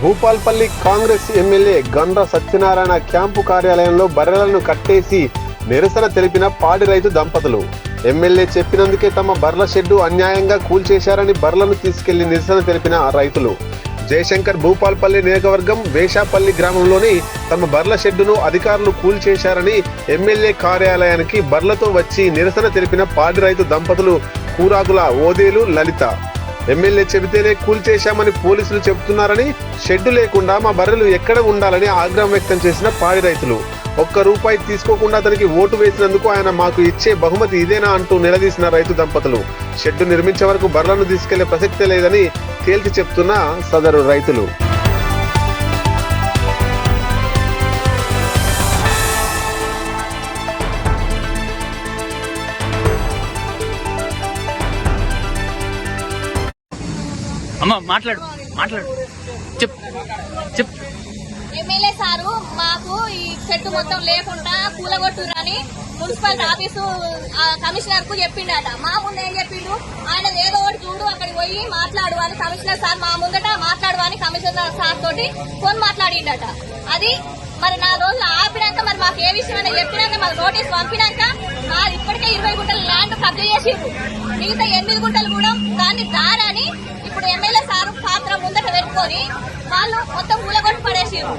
Bhupalpally Congress MLA Gandra Satyanarayana camp కార్యాలయంలో బర్రెలను కట్టేసి నిరసన తెలిపిన పాడి రైతు దంపతులు. ఎమ్మెల్యే చెప్పినందుకే తమ బర్ల షెడ్డు అన్యాయంగా కూల్చేశారని బర్లను తీసుకెళ్ళి నిరసన తెలిపిన రైతులు. జయశంకర్ భూపాల్పల్లి నియోజకవర్గం వేషాపల్లి గ్రామంలోని తమ బర్ల షెడ్డును అధికారులు కూల్చేశారని ఎమ్మెల్యే కార్యాలయానికి బర్లతో వచ్చి నిరసన తెలిపిన పాడి రైతు దంపతులు కూరాకుల ఓదేలు లలిత. ఎమ్మెల్యే చెబితేనే కూల్చేశామని పోలీసులు చెబుతున్నారని షెడ్డు లేకుండా మా బర్రెలు ఎక్కడ ఉండాలని ఆగ్రహం వ్యక్తం చేసిన పాడి రైతులు. ఒక్క రూపాయి తీసుకోకుండా అతనికి ఓటు వేసినందుకు ఆయన మాకు ఇచ్చే బహుమతి ఇదేనా అంటూ నిలదీసిన రైతు దంపతులు. షెడ్డు నిర్మించే వరకు బర్రెలను తీసుకెళ్ళే ప్రసక్తే లేదని తేల్చి చెప్తున్న సదరు రైతులు. అమ్మ మాట్లాడు మాట్లాడు. చెప్ చెప్. ఎమ్మెల్యే సారు మాకు ఈ చెట్టు మొత్తం లేకుండా కూలగొట్టురని మున్సిపాలిటీ ఆఫీసు ఆ, కమిషనర్కు చెప్పిండట. మా ముందు ఏం చెప్పిండు? ఆయన ఏదో ఒకటి చూడు అక్కడికి పోయి మాట్లాడు అని కమిషనర్ సార్ మా ముందట మాట్లాడు అని కమిషనర్ సార్ తోటి ఫోన్ మాట్లాడిండట. అది మరి నా రోజులు ఆపినాక మరి మాకు ఏ విషయం అయినా చెప్పినాక మరి నోటీస్ పంపినాక మా ఇప్పటికే ఇరవై గుంటల ల్యాండ్ కబ్జా మిగతా ఎనిమిది గుంటలు కూడా దాన్ని దారని ఇప్పుడు ఎమ్మెల్యే సారు పాత్ర ముందట పెట్టుకొని వాళ్ళు మొత్తం కూలగొట్టి పడేసిర్రు